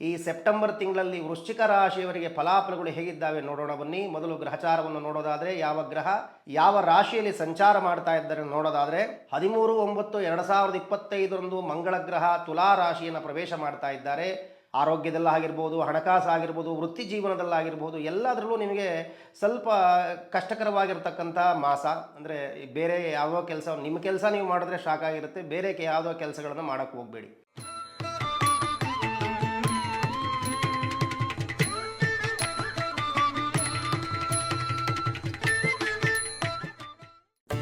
ಈ ಸೆಪ್ಟೆಂಬರ್ ತಿಂಗಳಲ್ಲಿ ವೃಶ್ಚಿಕ ರಾಶಿಯವರಿಗೆ ಫಲಾಫಲಗಳು ಹೇಗಿದ್ದಾವೆ ನೋಡೋಣ ಬನ್ನಿ. ಮೊದಲು ಗ್ರಹಚಾರವನ್ನು ನೋಡೋದಾದರೆ ಯಾವ ಗ್ರಹ ಯಾವ ರಾಶಿಯಲ್ಲಿ ಸಂಚಾರ ಮಾಡ್ತಾ ಇದ್ದಾರೆ ನೋಡೋದಾದರೆ ಹದಿಮೂರು, ಒಂಬತ್ತು, ಎರಡು ಸಾವಿರದ ಇಪ್ಪತ್ತೈದರಂದು ಮಂಗಳ ಗ್ರಹ ತುಲಾ ರಾಶಿಯನ್ನು ಪ್ರವೇಶ ಮಾಡ್ತಾ ಇದ್ದಾರೆ. ಆರೋಗ್ಯದಲ್ಲಾಗಿರ್ಬೋದು ಹಣಕಾಸು ಆಗಿರ್ಬೋದು, ವೃತ್ತಿ ಜೀವನದಲ್ಲಾಗಿರ್ಬೋದು ಎಲ್ಲದರಲ್ಲೂ ನಿಮಗೆ ಸ್ವಲ್ಪ ಕಷ್ಟಕರವಾಗಿರ್ತಕ್ಕಂಥ ಮಾಸ. ಅಂದರೆ ಬೇರೆ ಯಾವ ಕೆಲಸ, ನಿಮ್ಮ ಕೆಲಸ ನೀವು ಮಾಡಿದ್ರೆ ಶಾಕ್ ಆಗಿರುತ್ತೆ ಬೇರೆ ಯಾವುದೋ ಕೆಲಸಗಳನ್ನು ಮಾಡೋಕ್ಕೆ ಹೋಗಬೇಡಿ.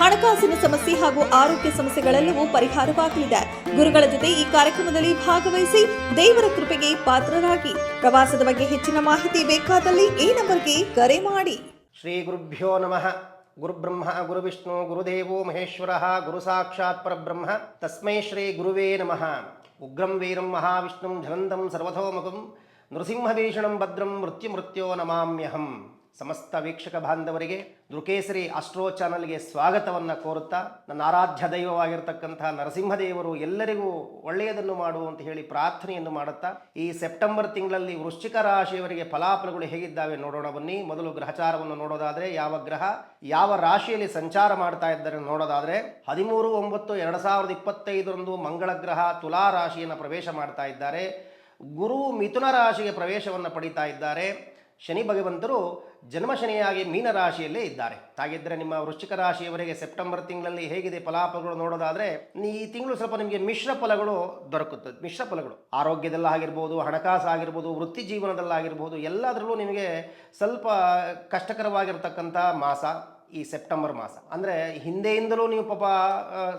ಹಣಕಾಸಿನ ಸಮಸ್ಯೆ ಹಾಗೂ ಆರೋಗ್ಯ ಸಮಸ್ಯೆಗಳೆಲ್ಲವೂ ಪರಿಹಾರವಾಗಲಿದೆ. ಗುರುಗಳ ಜೊತೆ ಈ ಕಾರ್ಯಕ್ರಮದಲ್ಲಿ ಭಾಗವಹಿಸಿ ದೇವರ ಕೃಪೆಗೆ ಪಾತ್ರರಾಗಿ. ಪ್ರವಾಸದ ಬಗ್ಗೆ ಹೆಚ್ಚಿನ ಮಾಹಿತಿ ಬೇಕಾದಲ್ಲಿ ಈ ನಂಬರ್ಗೆ ಕರೆ ಮಾಡಿ. ಶ್ರೀ ಗುರುಭ್ಯೋ ನಮಃ. ಗುರುಬ್ರಹ್ಮ, ಗುರುವಿಷ್ಣು, ಗುರುದೇವೋ ಮಹೇಶ್ವರ ಗುರು ಸಾಕ್ಷಾತ್ ಪರಬ್ರಹ್ಮ. ತಸ್ಮೈ ಶ್ರೀ ಗುರುವೇ ನಮಃ. ಉಗ್ರಂ, ವೀರಂ, ಮಹಾವಿಷ್ಣುಂ ಜಲಂತಂ ಸರ್ವಥೋಮುಖಂ ನೃಸಿಂಹಭೀಷಣಂ, ಭದ್ರಂ, ಮೃತ್ಯುಮೃತ್ಯೋ ನಮಾಮ್ಯಹಂ. ಸಮಸ್ತ ವೀಕ್ಷಕ ಬಾಂಧವರಿಗೆ ದೃಕೇಸರಿ ಅಸ್ಟ್ರೋ ಚಾನಲ್ಗೆ ಸ್ವಾಗತವನ್ನು ಕೋರುತ್ತಾ, ನನ್ನ ಆರಾಧ್ಯ ದೈವವಾಗಿರ್ತಕ್ಕಂಥ ನರಸಿಂಹದೇವರು ಎಲ್ಲರಿಗೂ ಒಳ್ಳೆಯದನ್ನು ಮಾಡು ಅಂತ ಹೇಳಿ ಪ್ರಾರ್ಥನೆಯನ್ನು ಮಾಡುತ್ತಾ, ಈ ಸೆಪ್ಟೆಂಬರ್ ತಿಂಗಳಲ್ಲಿ ವೃಶ್ಚಿಕ ರಾಶಿಯವರಿಗೆ ಫಲಾಫಲಗಳು ಹೇಗಿದ್ದಾವೆ ನೋಡೋಣ ಬನ್ನಿ. ಮೊದಲು ಗ್ರಹಚಾರವನ್ನು ನೋಡೋದಾದರೆ, ಯಾವ ಗ್ರಹ ಯಾವ ರಾಶಿಯಲ್ಲಿ ಸಂಚಾರ ಮಾಡ್ತಾ ಇದ್ದಾರೆ ನೋಡೋದಾದರೆ, ಹದಿಮೂರು, ಒಂಬತ್ತು, ಎರಡು ಸಾವಿರದ ಇಪ್ಪತ್ತೈದರಂದು ಮಂಗಳ ಗ್ರಹ ತುಲಾ ರಾಶಿಯನ್ನು ಪ್ರವೇಶ ಮಾಡ್ತಾ ಇದ್ದಾರೆ. ಗುರು ಮಿಥುನ ರಾಶಿಗೆ ಪ್ರವೇಶವನ್ನು ಪಡಿತಾ ಇದ್ದಾರೆ. ಶನಿ ಭಗವಂತರು ಜನ್ಮ ಶನಿಯಾಗಿ ಮೀನ ರಾಶಿಯಲ್ಲೇ ಇದ್ದಾರೆ. ಹಾಗಿದ್ದರೆ ನಿಮ್ಮ ವೃಶ್ಚಿಕ ರಾಶಿಯವರೆಗೆ ಸೆಪ್ಟೆಂಬರ್ ತಿಂಗಳಲ್ಲಿ ಹೇಗಿದೆ ಫಲಾಫಲಗಳು ನೋಡೋದಾದ್ರೆ, ಈ ತಿಂಗಳು ಸ್ವಲ್ಪ ನಿಮಗೆ ಮಿಶ್ರ ಫಲಗಳು ದೊರಕುತ್ತದೆ. ಮಿಶ್ರ ಫಲಗಳು. ಆರೋಗ್ಯದಲ್ಲಾಗಿರ್ಬೋದು ಹಣಕಾಸು ಆಗಿರ್ಬೋದು, ವೃತ್ತಿ ಜೀವನದಲ್ಲಾಗಿರ್ಬೋದು ಎಲ್ಲದರಲ್ಲೂ ನಿಮಗೆ ಸ್ವಲ್ಪ ಕಷ್ಟಕರವಾಗಿರ್ತಕ್ಕಂಥ ಮಾಸ ಈ ಸೆಪ್ಟೆಂಬರ್ ಮಾಸ. ಅಂದರೆ ಹಿಂದೆಯಿಂದಲೂ ನೀವು ಪಾಪ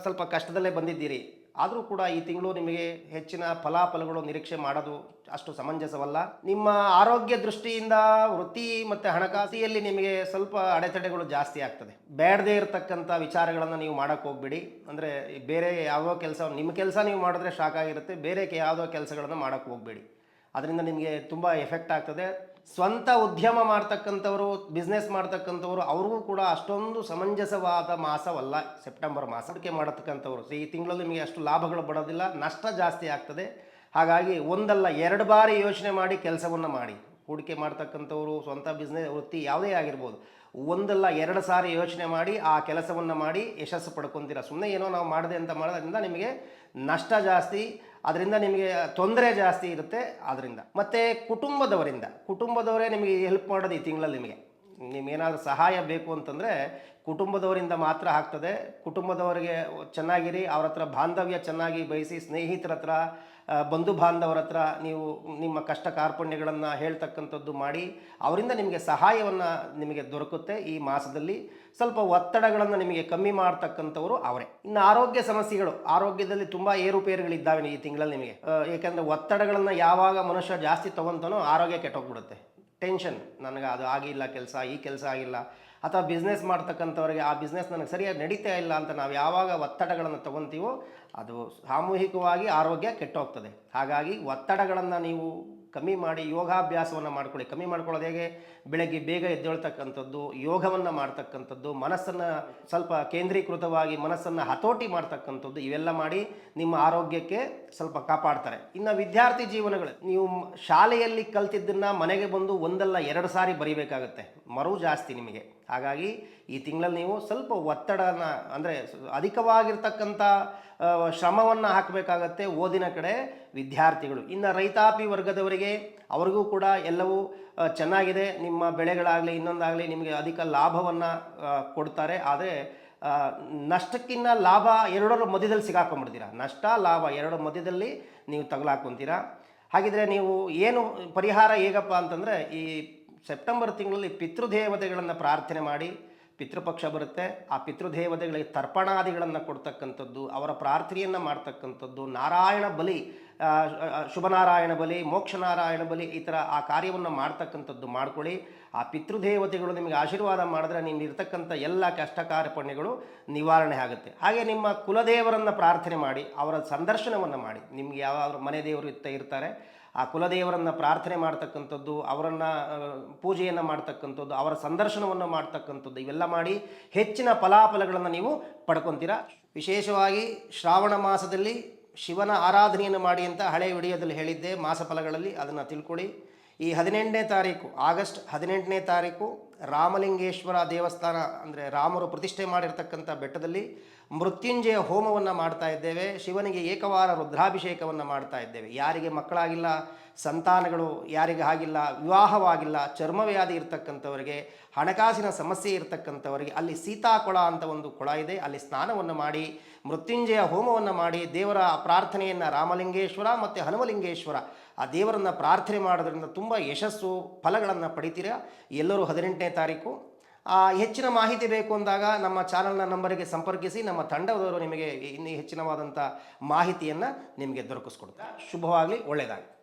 ಸ್ವಲ್ಪ ಕಷ್ಟದಲ್ಲೇ ಬಂದಿದ್ದೀರಿ. ಆದರೂ ಕೂಡ ಈ ತಿಂಗಳು ನಿಮಗೆ ಹೆಚ್ಚಿನ ಫಲಾಫಲಗಳು ನಿರೀಕ್ಷೆ ಮಾಡೋದು ಅಷ್ಟು ಸಮಂಜಸವಲ್ಲ. ನಿಮ್ಮ ಆರೋಗ್ಯ ದೃಷ್ಟಿಯಿಂದ ವೃತ್ತಿ ಮತ್ತು ಹಣಕಾಸಿಯಲ್ಲಿ ನಿಮಗೆ ಸ್ವಲ್ಪ ಅಡೆತಡೆಗಳು ಜಾಸ್ತಿ ಆಗ್ತದೆ. ಬೇಡದೇ ಇರತಕ್ಕಂಥ ವಿಚಾರಗಳನ್ನು ನೀವು ಮಾಡೋಕ್ಕೆ ಹೋಗ್ಬಿಡಿ. ಅಂದರೆ ಬೇರೆ ಯಾವುದೋ ಕೆಲಸ, ನಿಮ್ಮ ಕೆಲಸ ನೀವು ಮಾಡಿದ್ರೆ ಶಾಕ್ ಆಗಿರುತ್ತೆ. ಬೇರೆ ಯಾವುದೋ ಕೆಲಸಗಳನ್ನು ಮಾಡೋಕ್ಕೆ ಹೋಗ್ಬೇಡಿ. ಅದರಿಂದ ನಿಮಗೆ ತುಂಬ ಎಫೆಕ್ಟ್ ಆಗ್ತದೆ. ಸ್ವಂತ ಉದ್ಯಮ ಮಾಡ್ತಕ್ಕಂಥವರು ಬಿಸ್ನೆಸ್ ಮಾಡ್ತಕ್ಕಂಥವ್ರು, ಅವ್ರಿಗೂ ಕೂಡ ಅಷ್ಟೊಂದು ಸಮಂಜಸವಾದ ಮಾಸವಲ್ಲ ಸೆಪ್ಟೆಂಬರ್ ಮಾಸ. ಹೂಡಿಕೆ ಮಾಡತಕ್ಕಂಥವ್ರು. ಈ ತಿಂಗಳಲ್ಲಿ ನಿಮಗೆ ಅಷ್ಟು ಲಾಭಗಳು ಬರೋದಿಲ್ಲ, ನಷ್ಟ ಜಾಸ್ತಿ ಆಗ್ತದೆ. ಹಾಗಾಗಿ ಒಂದಲ್ಲ, ಎರಡು ಬಾರಿ ಯೋಚನೆ ಮಾಡಿ ಕೆಲಸವನ್ನು ಮಾಡಿ. ಹೂಡಿಕೆ ಮಾಡ್ತಕ್ಕಂಥವ್ರು, ಸ್ವಂತ ಬಿಸ್ನೆಸ್ ವೃತ್ತಿ ಯಾವುದೇ ಆಗಿರ್ಬೋದು. ಒಂದಲ್ಲ, ಎರಡು ಸಾರಿ ಯೋಚನೆ ಮಾಡಿ, ಆ ಕೆಲಸವನ್ನು ಮಾಡಿ ಯಶಸ್ಸು ಪಡ್ಕೊತೀರ ಸುಮ್ಮನೆ ಏನೋ ನಾವು ಮಾಡಿದೆ ಅಂತ ಮಾಡೋದ್ರಿಂದ ನಿಮಗೆ ನಷ್ಟ ಜಾಸ್ತಿ ಅದರಿಂದ ನಿಮಗೆ ತೊಂದರೆ ಜಾಸ್ತಿ ಇರುತ್ತೆ ಅದರಿಂದ ಮತ್ತು ಕುಟುಂಬದವರಿಂದ, ಕುಟುಂಬದವರೇ ನಿಮಗೆ ಹೆಲ್ಪ್ ಮಾಡೋದು ಈ ತಿಂಗಳಲ್ಲಿ ನಿಮಗೆ. ನಿಮಗೇನಾದರೂ ಸಹಾಯ ಬೇಕು ಅಂತಂದರೆ ಕುಟುಂಬದವರಿಂದ ಮಾತ್ರ ಆಗ್ತದೆ. ಕುಟುಂಬದವರಿಗೆ ಚೆನ್ನಾಗಿರಿ, ಅವ್ರ ಹತ್ರ ಬಾಂಧವ್ಯ ಚೆನ್ನಾಗಿ ಬಯಸಿ, ಸ್ನೇಹಿತರ ಹತ್ರ ಬಂಧು ಬಾಂಧವರ ಹತ್ರ ನೀವು ನಿಮ್ಮ ಕಷ್ಟ ಕಾರ್ಪಣ್ಯಗಳನ್ನು ಹೇಳ್ತಕ್ಕಂಥದ್ದು ಮಾಡಿ, ಅವರಿಂದ ನಿಮಗೆ ಸಹಾಯವನ್ನು ನಿಮಗೆ ದೊರಕುತ್ತೆ ಈ ಮಾಸದಲ್ಲಿ. ಸ್ವಲ್ಪ ಒತ್ತಡಗಳನ್ನು ನಿಮಗೆ ಕಮ್ಮಿ ಮಾಡ್ತಕ್ಕಂಥವರು ಅವರೇ. ಇನ್ನು ಆರೋಗ್ಯ ಸಮಸ್ಯೆಗಳು, ಆರೋಗ್ಯದಲ್ಲಿ ತುಂಬ ಏರುಪೇರುಗಳಿದ್ದಾವೆ ಈ ತಿಂಗಳಲ್ಲಿ ನಿಮಗೆ. ಏಕೆಂದರೆ ಒತ್ತಡಗಳನ್ನು ಯಾವಾಗ ಮನುಷ್ಯ ಜಾಸ್ತಿ ತೊಗೊತಾನೋ ಆರೋಗ್ಯ ಕೆಟ್ಟೋಗ್ಬಿಡುತ್ತೆ. ಟೆನ್ಷನ್ ನನಗೆ ಅದು ಆಗಿಲ್ಲ ಕೆಲಸ, ಈ ಕೆಲಸ ಆಗಿಲ್ಲ. ಅಥವಾ ಬಿಸ್ನೆಸ್ ಮಾಡ್ತಕ್ಕಂಥವ್ರಿಗೆ, ಆ ಬಿಸ್ನೆಸ್ ನನಗೆ ಸರಿಯಾಗಿ ನಡೀತಾ ಇಲ್ಲ ಅಂತ ನಾವು ಯಾವಾಗ ಒತ್ತಡಗಳನ್ನು ತೊಗೊತೀವೋ ಅದು ಸಾಮೂಹಿಕವಾಗಿ ಆರೋಗ್ಯ ಕೆಟ್ಟೋಗ್ತದೆ. ಹಾಗಾಗಿ ಒತ್ತಡಗಳನ್ನು ನೀವು ಕಮ್ಮಿ ಮಾಡಿ ಯೋಗಾಭ್ಯಾಸವನ್ನು ಮಾಡ್ಕೊಳ್ಳಿ. ಕಮ್ಮಿ ಮಾಡ್ಕೊಳ್ಳೋದು ಹೇಗೆ? ಬೆಳಗ್ಗೆ ಬೇಗ ಎದ್ದೇಳ್ತಕ್ಕಂಥದ್ದು, ಯೋಗವನ್ನು ಮಾಡ್ತಕ್ಕಂಥದ್ದು, ಮನಸ್ಸನ್ನು ಸ್ವಲ್ಪ ಕೇಂದ್ರೀಕೃತವಾಗಿ ಮನಸ್ಸನ್ನು ಹತೋಟಿ ಮಾಡ್ತಕ್ಕಂಥದ್ದು, ಇವೆಲ್ಲ ಮಾಡಿ ನಿಮ್ಮ ಆರೋಗ್ಯಕ್ಕೆ ಸ್ವಲ್ಪ ಕಾಪಾಡ್ತಾರೆ. ಇನ್ನು ವಿದ್ಯಾರ್ಥಿ ಜೀವನಗಳು, ನೀವು ಶಾಲೆಯಲ್ಲಿ ಕಲ್ತಿದ್ದನ್ನು ಮನೆಗೆ ಬಂದು ಒಂದಲ್ಲ ಎರಡು ಸಾರಿ ಬರಿಬೇಕಾಗುತ್ತೆ. ಮರು ಜಾಸ್ತಿ ನಿಮಗೆ. ಹಾಗಾಗಿ ಈ ತಿಂಗಳಲ್ಲಿ ನೀವು ಸ್ವಲ್ಪ ಒತ್ತಡನ, ಅಂದರೆ ಅಧಿಕವಾಗಿರ್ತಕ್ಕಂಥ ಶ್ರಮವನ್ನು ಹಾಕಬೇಕಾಗತ್ತೆ ಓದಿನ ಕಡೆ ವಿದ್ಯಾರ್ಥಿಗಳು. ಇನ್ನು ರೈತಾಪಿ ವರ್ಗದವರಿಗೆ ಅವರಿಗೂ ಕೂಡ ಎಲ್ಲವೂ ಚೆನ್ನಾಗಿದೆ. ನಿಮ್ಮ ಬೆಳೆಗಳಾಗಲಿ, ಇನ್ನೊಂದಾಗಲಿ ನಿಮಗೆ ಅಧಿಕ ಲಾಭವನ್ನು ಕೊಡ್ತಾರೆ. ಆದರೆ ನಷ್ಟಕ್ಕಿಂತ ಲಾಭ ಎರಡರ ಮಧ್ಯದಲ್ಲಿ ಸಿಗಾಕೊಂಡ್ಬಿಡ್ತೀರಾ? ನಷ್ಟ, ಲಾಭ ಎರಡರ ಮಧ್ಯದಲ್ಲಿ ನೀವು ತಗಲಾಕೊಂತೀರಾ? ಹಾಗಿದ್ರೆ ನೀವು ಏನು ಪರಿಹಾರ ಹೇಗಪ್ಪ ಅಂತಂದರೆ ಈ ಸೆಪ್ಟೆಂಬರ್ ತಿಂಗಳಲ್ಲಿ ಪಿತೃದೇವತೆಗಳನ್ನು ಪ್ರಾರ್ಥನೆ ಮಾಡಿ, ಪಿತೃಪಕ್ಷ ಬರುತ್ತೆ, ಆ ಪಿತೃದೇವತೆಗಳಿಗೆ ತರ್ಪಣಾದಿಗಳನ್ನು ಕೊಡ್ತಕ್ಕಂಥದ್ದು, ಅವರ ಪ್ರಾರ್ಥನೆಯನ್ನು ಮಾಡ್ತಕ್ಕಂಥದ್ದು, ನಾರಾಯಣ ಬಲಿ ಶುಭನಾರಾಯಣ ಬಲಿ, ಮೋಕ್ಷನಾರಾಯಣ ಬಲಿ ಈ ಥರ ಆ ಕಾರ್ಯವನ್ನು ಮಾಡ್ತಕ್ಕಂಥದ್ದು ಮಾಡ್ಕೊಳ್ಳಿ. ಆ ಪಿತೃದೇವತೆಗಳು ನಿಮಗೆ ಆಶೀರ್ವಾದ ಮಾಡಿದ್ರೆ ನಿಮ್ಮ ಇರ್ತಕ್ಕಂಥ ಎಲ್ಲ ಕಷ್ಟ ಕಾರ್ಪಣ್ಯಗಳು ನಿವಾರಣೆ ಆಗುತ್ತೆ. ಹಾಗೆ ನಿಮ್ಮ ಕುಲದೇವರನ್ನು ಪ್ರಾರ್ಥನೆ ಮಾಡಿ, ಅವರ ಸಂದರ್ಶನವನ್ನು ಮಾಡಿ. ನಿಮ್ಗೆ ಯಾವ ಮನೆ ದೇವರು ಇತ್ತ ಇರ್ತಾರೆ. ಆ ಕುಲದೇವರನ್ನು ಪ್ರಾರ್ಥನೆ ಮಾಡ್ತಕ್ಕಂಥದ್ದು, ಅವರನ್ನು ಪೂಜೆಯನ್ನು ಮಾಡ್ತಕ್ಕಂಥದ್ದು, ಅವರ ಸಂದರ್ಶನವನ್ನು ಮಾಡ್ತಕ್ಕಂಥದ್ದು ಇವೆಲ್ಲ ಮಾಡಿ ಹೆಚ್ಚಿನ ಫಲಾಫಲಗಳನ್ನು ನೀವು ಪಡ್ಕೊತೀರ. ವಿಶೇಷವಾಗಿ ಶ್ರಾವಣ ಮಾಸದಲ್ಲಿ ಶಿವನ ಆರಾಧನೆಯನ್ನು ಮಾಡಿ ಅಂತ ಹಳೆ ವಿಡಿಯೋದಲ್ಲಿ ಹೇಳಿದ್ದೆ ಮಾಸ ಫಲಗಳಲ್ಲಿ ಅದನ್ನು ತಿಳ್ಕೊಳ್ಳಿ. ಈ ಹದಿನೆಂಟನೇ ತಾರೀಕು, ಆಗಸ್ಟ್ ಹದಿನೆಂಟನೇ ತಾರೀಕು ರಾಮಲಿಂಗೇಶ್ವರ ದೇವಸ್ಥಾನ ಅಂದರೆ ರಾಮರು ಪ್ರತಿಷ್ಠೆ ಮಾಡಿರತಕ್ಕಂಥ ಬೆಟ್ಟದಲ್ಲಿ ಮೃತ್ಯುಂಜಯ ಹೋಮವನ್ನು ಮಾಡ್ತಾ ಇದ್ದೇವೆ, ಶಿವನಿಗೆ ಏಕವಾರ ರುದ್ರಾಭಿಷೇಕವನ್ನು ಮಾಡ್ತಾ ಇದ್ದೇವೆ. ಯಾರಿಗೆ ಮಕ್ಕಳಾಗಿಲ್ಲ, ಸಂತಾನಗಳು ಯಾರಿಗೆ ಆಗಿಲ್ಲ, ವಿವಾಹವಾಗಿಲ್ಲ, ಚರ್ಮವ್ಯಾಧಿ ಇರ್ತಕ್ಕಂಥವರಿಗೆ, ಹಣಕಾಸಿನ ಸಮಸ್ಯೆ ಇರ್ತಕ್ಕಂಥವರಿಗೆ, ಅಲ್ಲಿ ಸೀತಾಕೊಳ ಅಂತ ಒಂದು ಕೊಳ ಇದೆ, ಅಲ್ಲಿ ಸ್ನಾನವನ್ನು ಮಾಡಿ, ಮೃತ್ಯುಂಜಯ ಹೋಮವನ್ನು ಮಾಡಿ, ದೇವರ ಪ್ರಾರ್ಥನೆಯನ್ನು ರಾಮಲಿಂಗೇಶ್ವರ ಮತ್ತು ಹನುಮಲಿಂಗೇಶ್ವರ, ಆ ದೇವರನ್ನು ಪ್ರಾರ್ಥನೆ ಮಾಡೋದರಿಂದ ತುಂಬ ಯಶಸ್ಸು, ಫಲಗಳನ್ನು ಪಡಿತೀರಾ? ಎಲ್ಲರೂ ಹದಿನೆಂಟನೇ ತಾರೀಕು. ಹೆಚ್ಚಿನ ಮಾಹಿತಿ ಬೇಕು ಅಂದಾಗ ನಮ್ಮ ಚಾನಲ್ನ ನಂಬರಿಗೆ ಸಂಪರ್ಕಿಸಿ, ನಮ್ಮ ತಂಡದವರು ನಿಮಗೆ ಇನ್ನೂ ಹೆಚ್ಚಿನವಾದಂಥ ಮಾಹಿತಿಯನ್ನು ನಿಮಗೆ ದೊರಕಿಸ್ಕೊಡ್ತಾರೆ. ಶುಭವಾಗಲಿ, ಒಳ್ಳೆಯದಾಗಲಿ.